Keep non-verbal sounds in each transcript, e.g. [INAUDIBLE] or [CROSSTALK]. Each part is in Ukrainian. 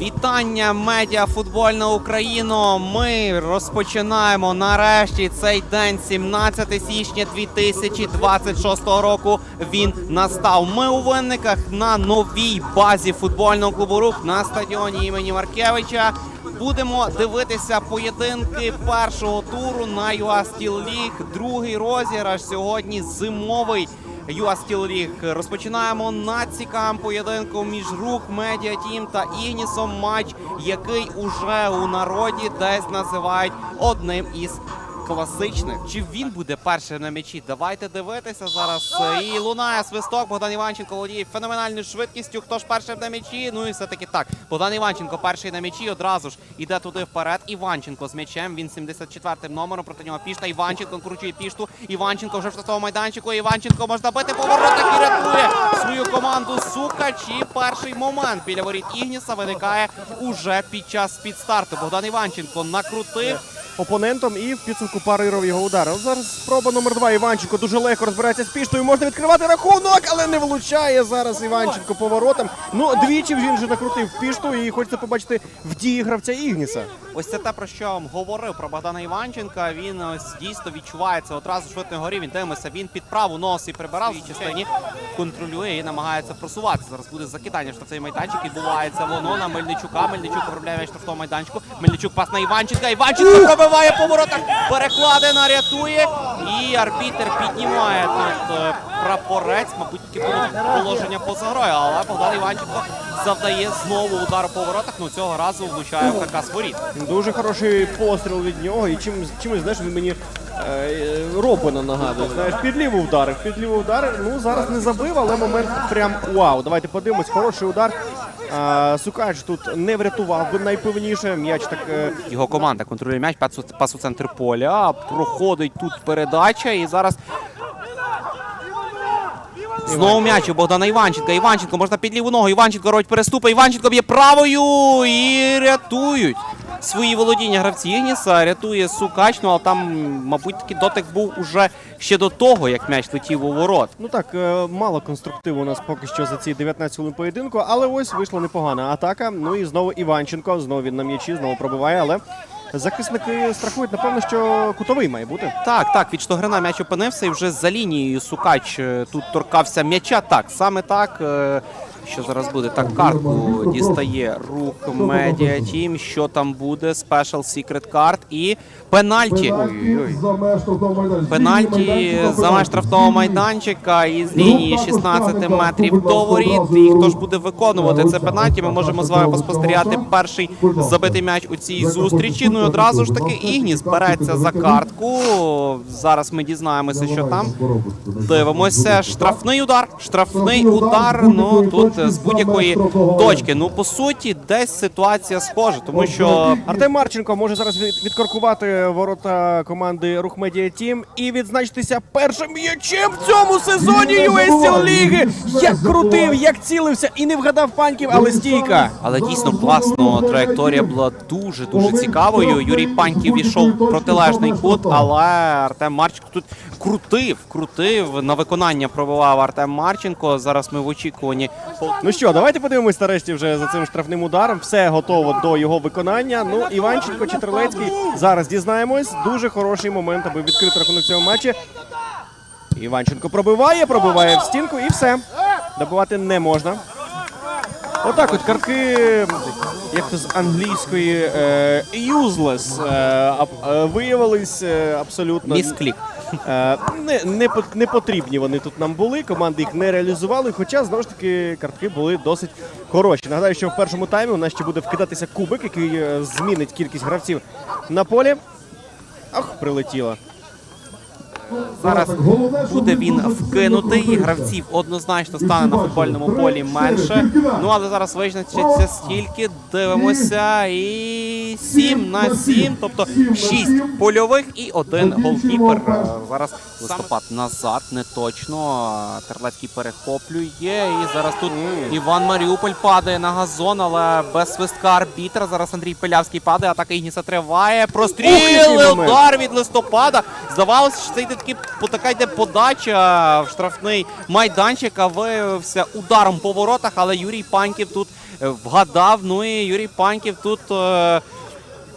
Вітання медіа футбольна Україна. Ми розпочинаємо нарешті цей день, 17 січня 2026 року. Він настав. Ми у винниках на новій базі футбольного клубу Рух на стадіоні імені Маркевича. Будемо дивитися поєдинки першого туру на UA Steel League. Другий розіграш сьогодні зимовий. UA Steel League. Розпочинаємо цікавим поєдинком між рух Медіа Тім та Ігнісом. Матч, який уже у народі десь називають одним із класичних. Чи він буде першим на м'ячі? Давайте дивитися зараз. І лунає свисток. Богдан Іванченко володіє феноменальною швидкістю. Хто ж першим на м'ячі? Ну і все-таки так. Богдан Іванченко перший на м'ячі. Одразу ж іде туди вперед. Іванченко з м'ячем. Він 74-м номером. Проти нього пішта. Іванченко кручує пішту. Іванченко вже в штрафному майданчику. Іванченко можна бити поворотах і рятує свою команду. Сукач. І перший момент біля воріт Ігніса виникає уже під час підстарту. Богдан Іванченко накрутив. Опонентом і в підсумку парирував його удар. От зараз спроба номер два. Іванченко дуже легко розбирається з піштою. Можна відкривати рахунок, але не влучає зараз Іванченко поворотом. Ну, двічі він вже накрутив пішту і хочеться побачити в дії гравця Ігніса. Ось це те, про що я вам говорив про Богдана Іванченка. Він ось дійсно відчувається одразу ж видно горі. Він дивимося. Він під праву нос і прибирав в частині. Контролює і намагається просуватися. Зараз буде закидання в штрафцей майданчик. Відбувається воно на Мельничука. Мельничук виробляє м'яч в штрафному майданчику. Мельничук пас на Іванченка. Іванченко пробиває по воротах. Перекладина рятує. І арбітер піднімає тут е, прапорець. Мабуть, таке було положення поза грою. Але Богдан Іванченко завдає знову удар по воротах. Ну цього разу влучає в каркас воріт. Дуже хороший постріл від нього. І чим, чимось, знаєш, він мені е, Робина нагадує. Знаєш, під ліву вдарив, під ліву вдарив. Ну, зараз не забив, але момент прям вау. Давайте подивимось, хороший удар. А, Сукач тут не врятував би найпевніше. М'яч так е, Його команда контролює м'яч, пас у- пас у центр поля. Проходить тут передача. І зараз. Знову м'яч у Богдана Іванченка. Іванченко можна під ліву ногу. Іванченко робить переступи. Іванченко б'є правою і рятують. Свої володіння гравці Ігніса рятує Сукач, ну але там, мабуть, такий дотик був уже ще до того, як м'яч летів у ворот. Ну так, е, мало конструктиву у нас поки що за ці 19 хвилин поєдинку, але ось вийшла непогана атака. Ну і знову Іванченко, знову він на м'ячі, знову пробиває, але захисники страхують, напевно, що кутовий має бути. Так, так, від Штогрина м'яч опинився і вже за лінією Сукач е, тут торкався м'яча. Так, саме так. Що зараз буде? Так, картку дістає рук Медіа Тім. Що там буде? Спешл Secret карт і пенальті. Ой-ой-ой. Пенальті за меж штрафного майданчика із лінії 16 метрів до воріт. І хто ж буде виконувати це пенальті? Ми можемо з вами поспостерігати перший забитий м'яч у цій зустрічі. Ну і одразу ж таки Ігніс береться за картку. Зараз ми дізнаємося, що там. Дивимося. Штрафний удар. Штрафний удар. Ну тут з будь-якої точки. Ну по суті, десь ситуація схожа, тому що Артем Марченко може зараз відкоркувати ворота команди Рух Медіа Тім і відзначитися першим м'ячем в цьому сезоні USL Ліги. Як крутив, як цілився і не вгадав паньків, але стійка. Але дійсно класно. Траєкторія була дуже дуже цікавою. Юрій Паньків війшов протилежний кут, але Артем Марченко тут крутив, крутив на виконання пробивав Артем Марченко. Зараз ми в очікуванні. Ну що, давайте подивимось нарешті вже за цим штрафним ударом. Все готово до його виконання. Ну, Іванченко Чотерлецький зараз дізнаємось. Дуже хороший момент, аби відкрити рахунок в цьому матчі. Іванченко пробиває, пробиває в стінку і все. Добивати не можна. Отак от картки, як то з англійської е, useless, е, е, виявились е, абсолютно Місклік. Е, не, не, не потрібні вони тут нам були. Команди їх не реалізували. Хоча знову ж таки картки були досить хороші. Нагадаю, що в першому таймі у нас ще буде вкидатися кубик, який е, змінить кількість гравців на полі. Ах, прилетіло. Зараз буде він вкинутий. і Гравців однозначно стане на футбольному полі менше. Ну але зараз визначиться стільки. Дивимося. І 7 на 7, тобто 6 польових і один голкіпер. Зараз листопад назад, не точно. Терлецький перехоплює. І зараз тут Іван Маріуполь падає на газон, але без свистка арбітра. Зараз Андрій Пилявський падає. Атака Ігніса триває. Ух, Простріл! який момент! Удар від листопада. Здавалося, що це йде бачите, такі, така йде подача в штрафний майданчик, а виявився ударом по воротах, але Юрій Паньків тут е, вгадав. Ну і Юрій Паньків тут.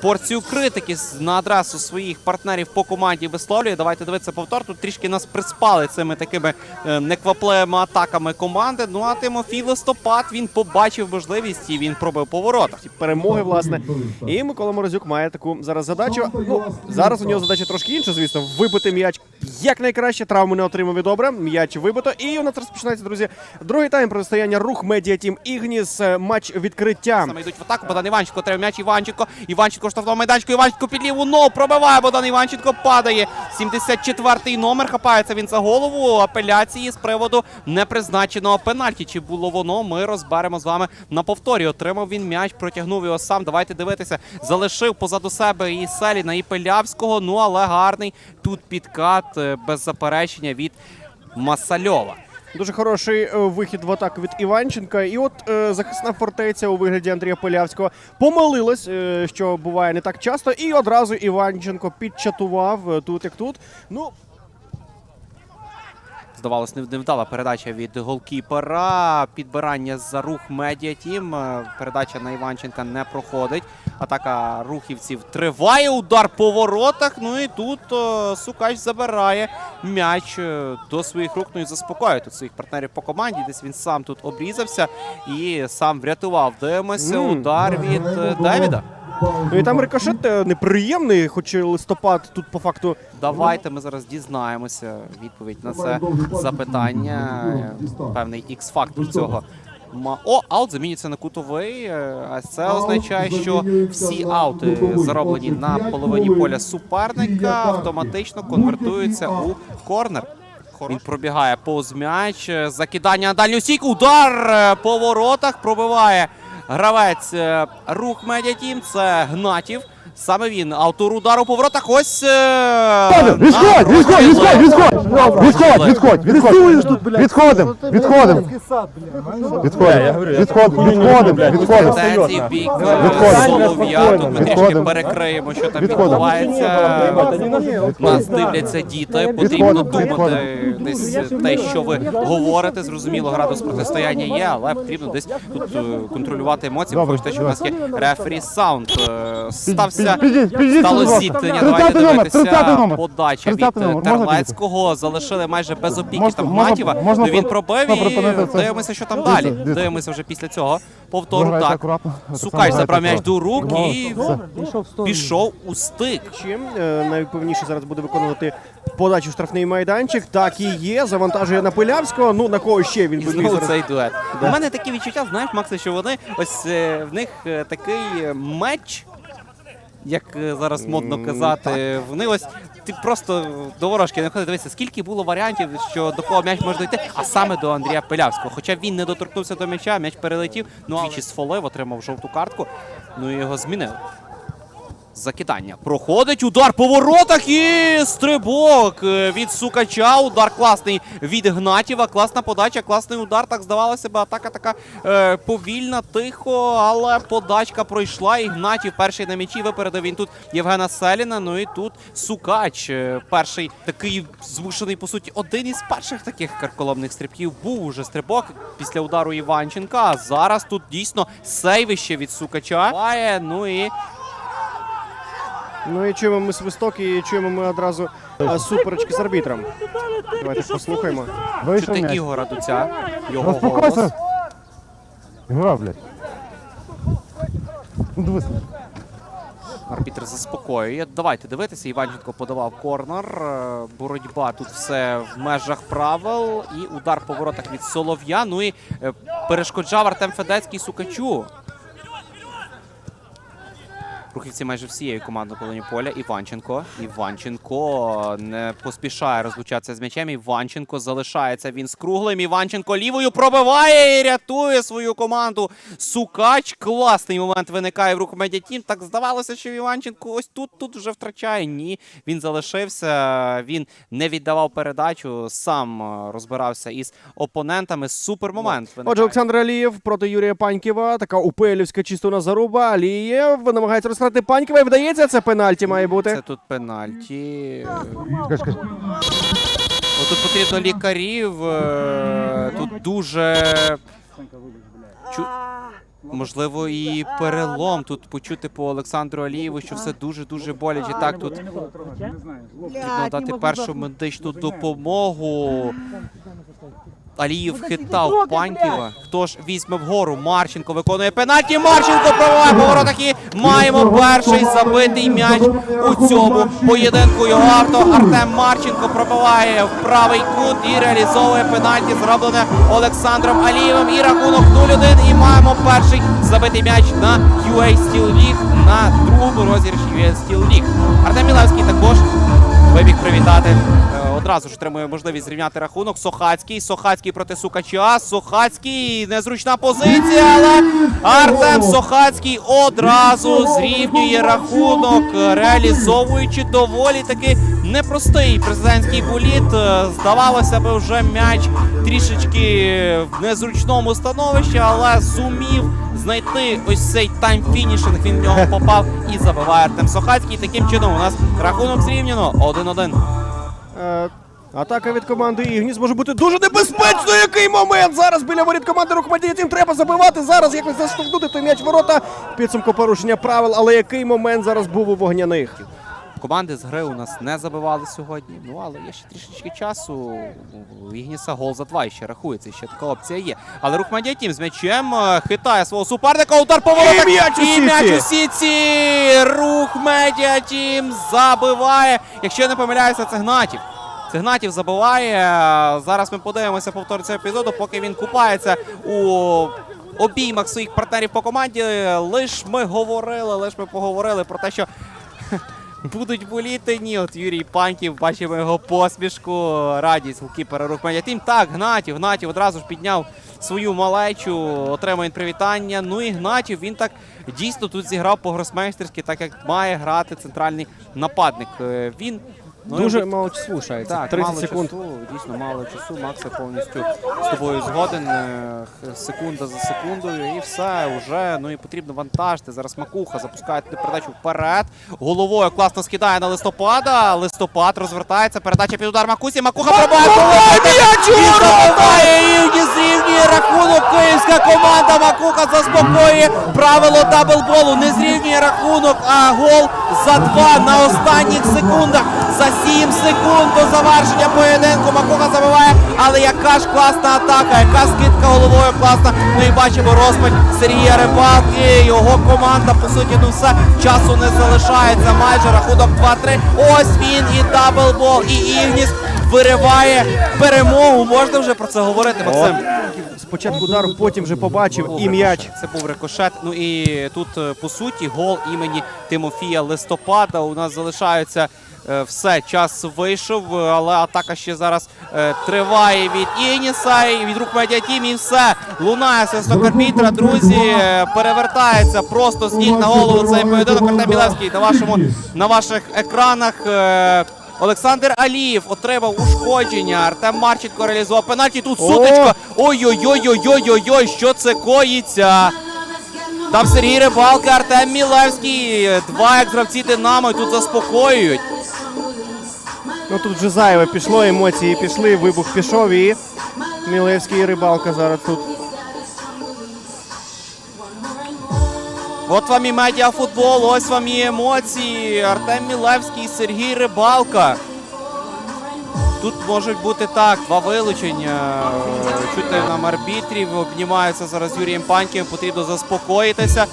Порцію критики на адресу своїх партнерів по команді висловлює. Давайте дивитися повтор. Тут трішки нас приспали цими такими е, неквапливими атаками команди. Ну а Тимофій Листопад він побачив можливість і він пробив по воротах. перемоги, власне. І Микола Морозюк має таку зараз задачу. Ну зараз у нього задача трошки інша, звісно, вибити м'яч якнайкраще. Травми не отримав і добре. М'яч вибито. І у нас розпочинається, друзі. Другий тайм протистояння рух медіа тім Ігніс. Е, Матч відкриття. Саме йдуть в атаку. Богдан Іванченко треба м'яч Іванченко. Іванченко в штрафному майданчику. Іванченко під ліву ногу пробиває. Богдан Іванченко падає. 74-й номер. Хапається він за голову. Апеляції з приводу непризначеного пенальті. Чи було воно? Ми розберемо з вами на повторі. Отримав він м'яч, протягнув його сам. Давайте дивитися. Залишив позаду себе і Селіна, і Пелявського. Ну але гарний тут підкат е, без заперечення від Масальова. Дуже хороший е, вихід в атаку від Іванченка. І от е, захисна фортеця у вигляді Андрія Полявського помилилась, е, що буває не так часто. І одразу Іванченко підчатував е, тут як тут. Ну, Здавалось, не- невдала передача від голкіпера. Підбирання за рух медіа тім. Е, Передача на Іванченка не проходить. Атака рухівців триває. Удар по воротах. Ну і тут е, Сукач забирає м'яч е, до своїх рук. Ну і заспокоює тут своїх партнерів по команді. Десь він сам тут обрізався і сам врятував. Дивимося. Удар від Девіда. Ну і там рикошет е, неприємний, хоч і листопад тут по факту Давайте ми зараз дізнаємося відповідь на це запитання. Певний ікс-фактор цього. Ма- О, аут замінюється на кутовий. е, А це означає, що всі аути, зароблені на половині поля суперника, автоматично конвертуються у корнер. Він пробігає повз м'яч. е, Закидання на дальню стійку. Удар е, по воротах пробиває гравець е, рух медіатім. Це Гнатів. Саме він. Автор удару по воротах. Ось. е, Відходь, відходь, відходь, відходь, відходь, відходь, відходь, відходимо, відходимо, відходимо, відходимо, відходимо, відходимо. Тут ми трішки перекриємо, що там відбувається. Нас дивляться діти. Потрібно думати десь те, що ви говорите. Зрозуміло, градус протистояння є, але потрібно десь тут е, контролювати емоції. Бо те, що в нас є рефері саунд. Е, Стався Підійдіть, Стало зіткнення. Давайте дивитися. Подача від 30 номер. Можна Терлецького. Залишили майже без опіки там можна Ну, Він пробив і дивимося, що там далі. Дивимося вже після цього. Повтору так. Сукач забрав м'яч до рук і пішов у стик. чим е, найпевніше зараз буде виконувати подачу штрафний майданчик. Так і є. Завантажує на Пилявського. Ну на кого ще він зараз цей дует. У мене такі відчуття, знаєш, Максе, що вони ось е, в них е, такий е, меч. Як е, зараз модно казати, вони ось ти просто до ворожки не ходить. Дивися, скільки було варіантів, що до кого м'яч може дойти, а саме до Андрія Пилявського. Хоча він не доторкнувся до м'яча, м'яч перелетів, ну а сфолив, отримав жовту картку, ну і його змінили. Закидання. Проходить удар по воротах і стрибок е, від Сукача. Удар класний від Гнатєва. Класна подача, класний удар. Так здавалося б, атака така е, повільна, тихо, але подачка пройшла. І Гнатів перший на м'ячі випередив він тут Євгена Селіна. Ну і тут Сукач. е, Перший такий змушений, по суті, один із перших таких карколомних стрибків був уже стрибок після удару Іванченка. А зараз тут дійсно сейвище від Сукача. Ну і Ну і чуємо ми свисток, і чуємо ми одразу е, суперечки з арбітром. Давайте послухаємо. Вийшов чути м'яч. Ігора Дуця. Його голос. Розпокойся. Гра, блядь. Ну, дивись. Арбітр заспокоює. Давайте дивитися. Іванченко подавав корнер. Е, Боротьба тут все в межах правил. І удар по воротах від Солов'я. Ну і е, перешкоджав Артем Федецький Сукачу. Рухівці майже всією командою полоні поля. Іванченко. Іванченко не поспішає розлучатися з м'ячем. Іванченко залишається він з круглим. Іванченко лівою пробиває і рятує свою команду. Сукач. Класний момент виникає в рух медіатім. Так здавалося, що Іванченко ось тут тут вже втрачає. Ні, він залишився. Він не віддавав передачу. Сам е, розбирався із опонентами. Супер момент. Отже, Олександр Алієв проти Юрія Паньківа. Така упелівська чисто на заруба. Алієв намагається розставити сказати Панькова. І вдається це пенальті має бути. Це тут пенальті. Отут потрібно лікарів. е, Тут дуже. Чу... Можливо, і перелом. Тут почути по Олександру Алієву, що все дуже-дуже боляче. Так, тут потрібно дати першу медичну допомогу. Аліїв хитав Паньківа. Хто ж візьме вгору? Марченко виконує пенальті. Марченко пробиває по воротах і маємо перший забитий м'яч у цьому поєдинку. Його авто Артем Марченко пробиває в правий кут і реалізовує пенальті, зроблене Олександром Алієвим. І рахунок 0-1. І маємо перший забитий м'яч на UA Steel League на другому розіграші UA Steel League. Артем Мілевський також вибіг привітати. Одразу ж отримує можливість зрівняти рахунок. Сохацький. Сохацький проти Сукача. Сохацький. Незручна позиція, але Артем Сохацький одразу зрівнює рахунок, реалізовуючи доволі таки непростий президентський боліт. Е, Здавалося би, вже м'яч трішечки в незручному становищі, але зумів знайти ось цей тайм-фінішинг. Він в нього попав і забиває Артем Сохацький. Таким чином у нас рахунок зрівняно 1-1. Е, Атака від команди Ігніс може бути дуже небезпечно. Який момент зараз біля воріт команди Рухмадії. Тим треба забивати зараз. Якось заштовхнути той м'яч ворота. Підсумку порушення правил. Але який момент зараз був у вогняних? Команди з гри у нас не забивали сьогодні. Ну але є ще трішечки часу. У Ігніса гол за два ще рахується. Ще така опція є. Але рух Медіа Тім з м'ячем е, хитає свого суперника. Удар по воротах. І м'яч у І м'яч у сітці. Рух Медіа Тім забиває. Якщо я не помиляюся, це Гнатів. Це Гнатів забиває. Зараз ми подивимося повтор цього епізоду, поки він купається у обіймах своїх партнерів по команді. Лиш ми говорили, лиш ми поговорили про те, що [LAUGHS] будуть боліти. Ні, от Юрій Паньків, бачимо його посмішку, радість голкіпера рух Медіатім. Так, Гнатів, Гнатів одразу ж підняв свою малечу, отримує привітання. Ну і Гнатів він так дійсно тут зіграв по-гросмейстерськи, так як має грати центральний нападник. Е, Він ну, Дуже мало часу лишається. так, 30 мало секунд. часу, дійсно мало часу. Макс я повністю з тобою згоден. Е, Секунда за секундою, і все вже. Ну і потрібно вантажити. Зараз Макуха запускає туди передачу вперед. Головою класно скидає на листопада. Листопад розвертається. Передача під удар Макусі. Макуха пробиває. забиває і зрівнює рахунок. Київська команда. Макуха заспокоює правило даблболу. Не зрівнює рахунок, а гол за два на останніх секундах. За 7 секунд до завершення поєдинку Макуха забиває. Але яка ж класна атака, яка скидка головою класна. Ну і бачимо розпач Сергія Рибалки. Його команда, по суті, ну все часу не залишається. Майже рахунок 2-3. Ось він і даблбол, і Ігніс вириває перемогу. Можна вже про це говорити, Максим? Спочатку удару, потім вже побачив і м'яч. Це був рикошет. Ну і тут е, по суті гол імені Тимофія Листопада. У нас залишається е, все. Час вийшов, е, але атака ще зараз е, триває від Ініса і від рук медіатім. І все лунає свисток арбітра. Друзі, е, перевертається просто з ніг на голову цей поєдинок. Артем Білевський на вашому на ваших екранах. е, Олександр Алієв отримав ушкодження. Артем Марченко реалізував пенальті. Тут сутичка. Ой-ой-ой-ой-ой-ой, що це коїться? Там Сергій Рибалка, Артем Мілевський. Два екс-гравці Динамо і тут заспокоюють. Ну тут вже зайве пішло, емоції пішли, вибух пішов і Мілевський і рибалка зараз тут. От вам і медіафутбол, ось вам і емоції. Артем Мілевський, Сергій Рибалка. Тут можуть бути так, два вилучення. Чути нам арбітрів, обнімаються зараз Юрієм Паньківим, потрібно заспокоїтися.